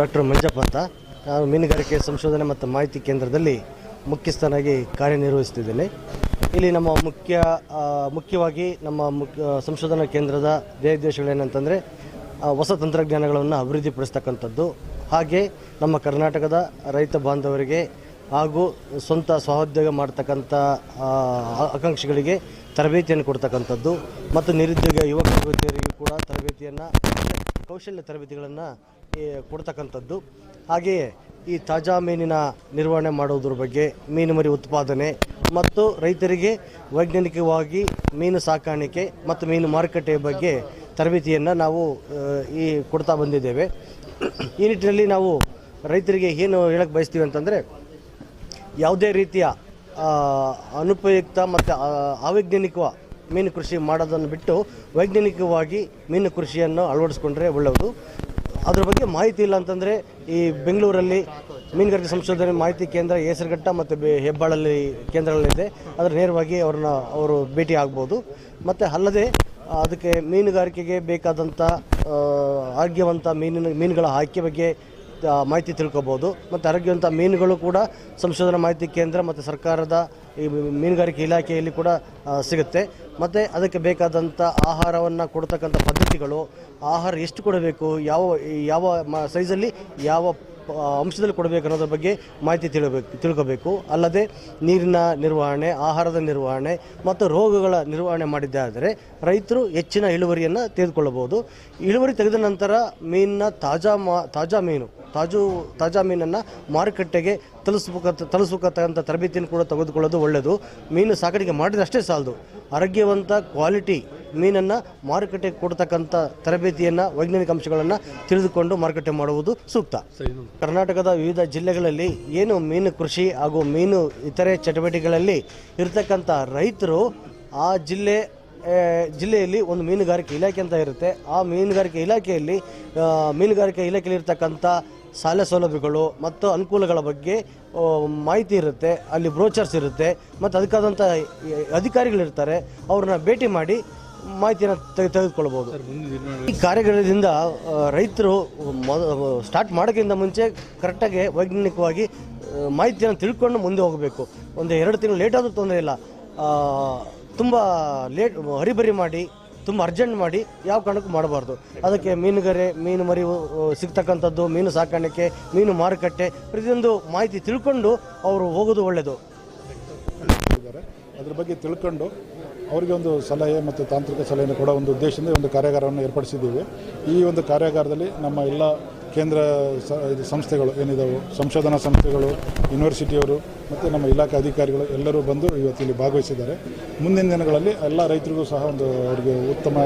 Doctor Manjappa ಅಂತ. ನಾನು ಮೀನುಗಾರಿಕೆ ಸಂಶೋಧನೆ ಮತ್ತು ಮಾಹಿತಿ ಕೇಂದ್ರದಲ್ಲಿ ಮುಖ್ಯಸ್ಥನಾಗಿ ಕಾರ್ಯನಿರ್ವಹಿಸ್ತಿದ್ದೇನೆ ಇಲ್ಲಿ ನಮ್ಮ ಮುಖ್ಯ ಮುಖ್ಯವಾಗಿ ನಮ್ಮ ಮುಖ್ಯ ಸಂಶೋಧನಾ ಕೇಂದ್ರದ ಧ್ಯೇಯೋದ್ದೇಶಗಳೇನಂತಂದರೆ ಹೊಸ ತಂತ್ರಜ್ಞಾನಗಳನ್ನು ಅಭಿವೃದ್ಧಿಪಡಿಸ್ತಕ್ಕಂಥದ್ದು. ಹಾಗೆ ನಮ್ಮ ಕರ್ನಾಟಕದ ರೈತ ಬಾಂಧವರಿಗೆ ಹಾಗೂ ಸ್ವಂತ ಸಹೋದ್ಯೋಗ ಮಾಡ್ತಕ್ಕಂಥ ಆಕಾಂಕ್ಷಿಗಳಿಗೆ ತರಬೇತಿಯನ್ನು ಕೊಡ್ತಕ್ಕಂಥದ್ದು. ಮತ್ತು ನಿರುದ್ಯೋಗ ಯುವಕ ಯುವತಿಯರಿಗೂ ಕೂಡ ತರಬೇತಿಯನ್ನು, ಕೌಶಲ್ಯ ತರಬೇತಿಗಳನ್ನು ಕೊಡ್ತಕ್ಕಂಥದ್ದು. ಹಾಗೆಯೇ ಈ ತಾಜಾ ಮೀನಿನ ನಿರ್ವಹಣೆ ಮಾಡುವುದ್ರ ಬಗ್ಗೆ ಮೀನು ಮರಿ ಉತ್ಪಾದನೆ ಮತ್ತು ರೈತರಿಗೆ ವೈಜ್ಞಾನಿಕವಾಗಿ ಮೀನು ಸಾಕಾಣಿಕೆ ಮತ್ತು ಮೀನು ಮಾರುಕಟ್ಟೆಯ ಬಗ್ಗೆ ತರಬೇತಿಯನ್ನು ನಾವು ಈ ಕೊಡ್ತಾ ಬಂದಿದ್ದೇವೆ. ಈ ನಿಟ್ಟಿನಲ್ಲಿ ನಾವು ರೈತರಿಗೆ ಏನು ಹೇಳಕ್ಕೆ ಬಯಸ್ತೀವಿ ಅಂತಂದರೆ, ಯಾವುದೇ ರೀತಿಯ ಅನುಪಯುಕ್ತ ಮತ್ತು ಅವೈಜ್ಞಾನಿಕ ಮೀನು ಕೃಷಿ ಮಾಡೋದನ್ನು ಬಿಟ್ಟು ವೈಜ್ಞಾನಿಕವಾಗಿ ಮೀನು ಕೃಷಿಯನ್ನು ಅಳವಡಿಸ್ಕೊಂಡ್ರೆ ಒಳ್ಳೆಯದು. ಅದ್ರ ಬಗ್ಗೆ ಮಾಹಿತಿ ಇಲ್ಲ ಅಂತಂದರೆ ಈ ಬೆಂಗಳೂರಲ್ಲಿ ಮೀನುಗಾರಿಕೆ ಸಂಶೋಧನೆ ಮಾಹಿತಿ ಕೇಂದ್ರ ಹೆಸರುಘಟ್ಟ ಮತ್ತು ಹೆಬ್ಬಾಳಲ್ಲಿ ಕೇಂದ್ರಗಳಲ್ಲಿದೆ ಅದರ ನೇರವಾಗಿ ಅವ್ರನ್ನ ಅವರು ಭೇಟಿ ಆಗ್ಬೋದು. ಮತ್ತು ಅಲ್ಲದೆ ಅದಕ್ಕೆ ಮೀನುಗಾರಿಕೆಗೆ ಬೇಕಾದಂಥ ಆರೋಗ್ಯವಂತ ಮೀನಿನ, ಮೀನುಗಳ ಆಯ್ಕೆ ಬಗ್ಗೆ ಮಾಹಿತಿ ತಿಳ್ಕೊಬೋದು. ಮತ್ತು ಆರೋಗ್ಯವಂತ ಮೀನುಗಳು ಕೂಡ ಸಂಶೋಧನಾ ಮಾಹಿತಿ ಕೇಂದ್ರ ಮತ್ತು ಸರ್ಕಾರದ ಈ ಮೀನುಗಾರಿಕೆ ಇಲಾಖೆಯಲ್ಲಿ ಕೂಡ ಸಿಗುತ್ತೆ. ಮತ್ತು ಅದಕ್ಕೆ ಬೇಕಾದಂಥ ಆಹಾರವನ್ನು ಕೊಡ್ತಕ್ಕಂಥ ಪದ್ಧತಿಗಳು, ಆಹಾರ ಎಷ್ಟು ಕೊಡಬೇಕು, ಯಾವ ಯಾವ ಮ ಸೈಜಲ್ಲಿ ಯಾವ ಅಂಶದಲ್ಲಿ ಕೊಡಬೇಕು ಅನ್ನೋದ್ರ ಬಗ್ಗೆ ಮಾಹಿತಿ ತಿಳಬೇಕು, ತಿಳ್ಕೋಬೇಕು. ಅಲ್ಲದೆ ನೀರಿನ ನಿರ್ವಹಣೆ, ಆಹಾರದ ನಿರ್ವಹಣೆ ಮತ್ತು ರೋಗಗಳ ನಿರ್ವಹಣೆ ಮಾಡಿದ್ದಾದರೆ ರೈತರು ಹೆಚ್ಚಿನ ಇಳುವರಿಯನ್ನು ತೆಗೆದುಕೊಳ್ಳಬಹುದು. ಇಳುವರಿ ತೆಗೆದ ನಂತರ ಮೀನನ್ನ ತಾಜಾ ಮಾ, ತಾಜಾ ಮೀನು, ತಾಜು, ತಾಜಾ ಮೀನನ್ನು ಮಾರುಕಟ್ಟೆಗೆ ತಲುಸಬೇಕ ತಲುಸಬೇಕಂಥ ತರಬೇತಿಯನ್ನು ಕೂಡ ತೆಗೆದುಕೊಳ್ಳೋದು ಒಳ್ಳೆಯದು. ಮೀನು ಸಾಕಾಣಿಕೆ ಮಾಡಿದ್ರೆ ಅಷ್ಟೇ ಸಾಲದು. ಆರೋಗ್ಯವಂತ ಕ್ವಾಲಿಟಿ ಮೀನನ್ನು ಮಾರುಕಟ್ಟೆಗೆ ಕೊಡ್ತಕ್ಕಂಥ ತರಬೇತಿಯನ್ನು ವೈಜ್ಞಾನಿಕ ಅಂಶಗಳನ್ನು ತಿಳಿದುಕೊಂಡು ಮಾರುಕಟ್ಟೆ ಮಾಡುವುದು ಸೂಕ್ತ. ಕರ್ನಾಟಕದ ವಿವಿಧ ಜಿಲ್ಲೆಗಳಲ್ಲಿ ಏನು ಮೀನು ಕೃಷಿ ಹಾಗೂ ಮೀನು ಇತರೆ ಚಟುವಟಿಕೆಗಳಲ್ಲಿ ಇರತಕ್ಕಂಥ ರೈತರು ಆ ಜಿಲ್ಲೆ ಜಿಲ್ಲೆಯಲ್ಲಿ ಒಂದು ಮೀನುಗಾರಿಕೆ ಇಲಾಖೆ ಅಂತ ಇರುತ್ತೆ. ಆ ಮೀನುಗಾರಿಕೆ ಇಲಾಖೆಯಲ್ಲಿ ಮೀನುಗಾರಿಕೆ ಇಲಾಖೆಯಲ್ಲಿ ಇರ್ತಕ್ಕಂಥ ಸಾಲ ಸೌಲಭ್ಯಗಳು ಮತ್ತು ಅನುಕೂಲಗಳ ಬಗ್ಗೆ ಮಾಹಿತಿ ಇರುತ್ತೆ. ಅಲ್ಲಿ ಬ್ರೋಚರ್ಸ್ ಇರುತ್ತೆ. ಮತ್ತು ಅದಕ್ಕಾದಂಥ ಅಧಿಕಾರಿಗಳಿರ್ತಾರೆ. ಅವ್ರನ್ನ ಭೇಟಿ ಮಾಡಿ ಮಾಹಿತಿಯನ್ನು ತೆಗೆ ತೆಗೆದುಕೊಳ್ಬೋದು. ಈ ಕಾರ್ಯಗಳಿಂದ ರೈತರು ಸ್ಟಾರ್ಟ್ ಮಾಡೋಕ್ಕಿಂತ ಮುಂಚೆ ಕರೆಕ್ಟಾಗಿ ವೈಜ್ಞಾನಿಕವಾಗಿ ಮಾಹಿತಿಯನ್ನು ತಿಳ್ಕೊಂಡು ಮುಂದೆ ಹೋಗಬೇಕು. ಒಂದು ಎರಡು ತಿಂಗಳು ಲೇಟ್ ಆದರೂ ತೊಂದರೆ ಇಲ್ಲ. ತುಂಬ ಲೇಟ್ ಹರಿಬರಿ ಮಾಡಿ ತುಂಬ ಅರ್ಜೆಂಟ್ ಮಾಡಿ ಯಾವ ಕಾರಣಕ್ಕೂ ಮಾಡಬಾರ್ದು. ಅದಕ್ಕೆ ಮೀನುಗಾರೆ ಮೀನು ಮರಿ ಆ, ಸಿಗ್ತಕ್ಕಂಥದ್ದು ಮೀನು ಸಾಕಾಣಿಕೆ ಮೀನು ಮಾರುಕಟ್ಟೆ ಪ್ರತಿಯೊಂದು ಮಾಹಿತಿ ತಿಳ್ಕೊಂಡು ಅವರು ಹೋಗೋದು ಒಳ್ಳೆಯದು ಅದ್ರ ಬಗ್ಗೆ ತಿಳ್ಕೊಂಡು ಅವರಿಗೆ ಒಂದು ಸಲಹೆ ಮತ್ತು ತಾಂತ್ರಿಕ ಸಲಹೆಯನ್ನು ಕೊಡೋ ಒಂದು ಉದ್ದೇಶದಿಂದ ಒಂದು ಕಾರ್ಯಾಗಾರವನ್ನು ಏರ್ಪಡಿಸಿದ್ದೀವಿ. ಈ ಒಂದು ಕಾರ್ಯಾಗಾರದಲ್ಲಿ ನಮ್ಮ ಎಲ್ಲ ಕೇಂದ್ರ ಸಂಸ್ಥೆಗಳು ಏನಿದಾವೆ, ಸಂಶೋಧನಾ ಸಂಸ್ಥೆಗಳು, ಯೂನಿವರ್ಸಿಟಿಯವರು ಮತ್ತು ನಮ್ಮ ಇಲಾಖೆ ಅಧಿಕಾರಿಗಳು ಎಲ್ಲರೂ ಬಂದು ಇವತ್ತು ಇಲ್ಲಿ ಭಾಗವಹಿಸಿದ್ದಾರೆ. ಮುಂದಿನ ದಿನಗಳಲ್ಲಿ ಎಲ್ಲ ರೈತರಿಗೂ ಸಹ ಒಂದು ಅವರಿಗೆ ಉತ್ತಮ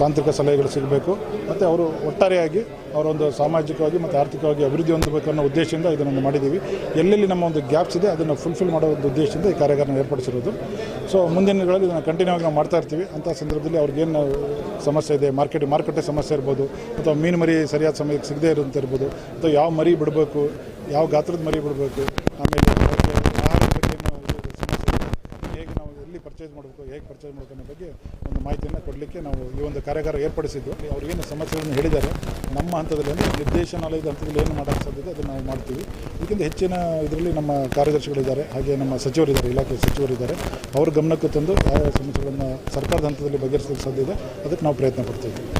ತಾಂತ್ರಿಕ ಸಲಹೆಗಳು ಸಿಗಬೇಕು. ಮತ್ತು ಅವರು ಒಟ್ಟಾರೆಯಾಗಿ ಅವರೊಂದು ಸಾಮಾಜಿಕವಾಗಿ ಮತ್ತು ಆರ್ಥಿಕವಾಗಿ ಅಭಿವೃದ್ಧಿ ಹೊಂದಬೇಕು ಅನ್ನೋ ಉದ್ದೇಶದಿಂದ ಇದನ್ನು ಮಾಡಿದ್ದೀವಿ. ಎಲ್ಲೆಲ್ಲಿ ನಮ್ಮ ಒಂದು ಗ್ಯಾಪ್ಸ್ ಇದೆ, ಅದನ್ನು ಫುಲ್ಫಿಲ್ ಮಾಡೋ ಒಂದು ಉದ್ದೇಶದಿಂದ ಈ ಕಾರ್ಯಾಗಾರನ ಏರ್ಪಡಿಸಿರೋದು. ಸೊ ಮುಂದಿನ ದಿನಗಳಲ್ಲಿ ಇದನ್ನು ಕಂಟಿನ್ಯೂ ಆಗಿ ನಾವು ಮಾಡ್ತಾ ಇರ್ತೀವಿ. ಅಂಥ ಸಂದರ್ಭದಲ್ಲಿ ಅವ್ರಿಗೇನು ಸಮಸ್ಯೆ ಇದೆ ಮಾರ್ಕೆಟ್ ಮಾರುಕಟ್ಟೆ ಸಮಸ್ಯೆ ಇರ್ಬೋದು, ಅಥವಾ ಮೀನು ಮರಿ ಸರಿಯಾದ ಸಮಯಕ್ಕೆ ಸಿಗದೇ ಇರೋಂಥ ಇರ್ಬೋದು, ಅಥವಾ ಯಾವ ಮರಿ ಬಿಡಬೇಕು, ಯಾವ ಗಾತ್ರದ ಮರಿ ಬಿಡಬೇಕು, ಆಮೇಲೆ ಅವ್ರಿಗೆ ಆಹಾರದ ಬಗ್ಗೆ ಏನು ಇದು ಸಮಸ್ಯೆ ಇದೆ ಹೇಗೆ ನಾವು ಎಲ್ಲಿ ಪರ್ಚೇಸ್ ಮಾಡಬೇಕು, ಹೇಗೆ ಪರ್ಚೇಸ್ ಮಾಡಬೇಕು ಅನ್ನೋ ಬಗ್ಗೆ ಒಂದು ಮಾಹಿತಿಯನ್ನು ಕೊಡಲಿಕ್ಕೆ ನಾವು ಈ ಒಂದು ಕಾರ್ಯಾಗಾರ ಏರ್ಪಡಿಸಿದ್ದು. ಅವ್ರಿಗೇನು ಸಮಸ್ಯೆಗಳನ್ನು ಹೇಳಿದ್ದಾರೆ, ನಮ್ಮ ಹಂತದಲ್ಲಿ ಅಂದರೆ ನಿರ್ದೇಶನಾಲಯದ ಹಂತದಲ್ಲಿ ಏನು ಮಾಡೋಕ್ಕೆ ಸಾಧ್ಯತೆ ಅದನ್ನು ನಾವು ಮಾಡ್ತೀವಿ. ಇದಕ್ಕಿಂತ ಹೆಚ್ಚಿನ ಇದರಲ್ಲಿ ನಮ್ಮ ಕಾರ್ಯದರ್ಶಿಗಳಿದ್ದಾರೆ ಹಾಗೆ ನಮ್ಮ ಸಚಿವರಿದ್ದಾರೆ, ಇಲಾಖೆ ಸಚಿವರಿದ್ದಾರೆ. ಅವ್ರ ಗಮನಕ್ಕೆ ತಂದು ಆ ಸಮಸ್ಯೆಗಳನ್ನು ಸರ್ಕಾರದ ಹಂತದಲ್ಲಿ ಬಗೆಹರಿಸಲಿಕ್ಕೆ ಸಾಧ್ಯ ಇದೆ. ಅದಕ್ಕೆ ನಾವು ಪ್ರಯತ್ನ ಪಡ್ತೀವಿ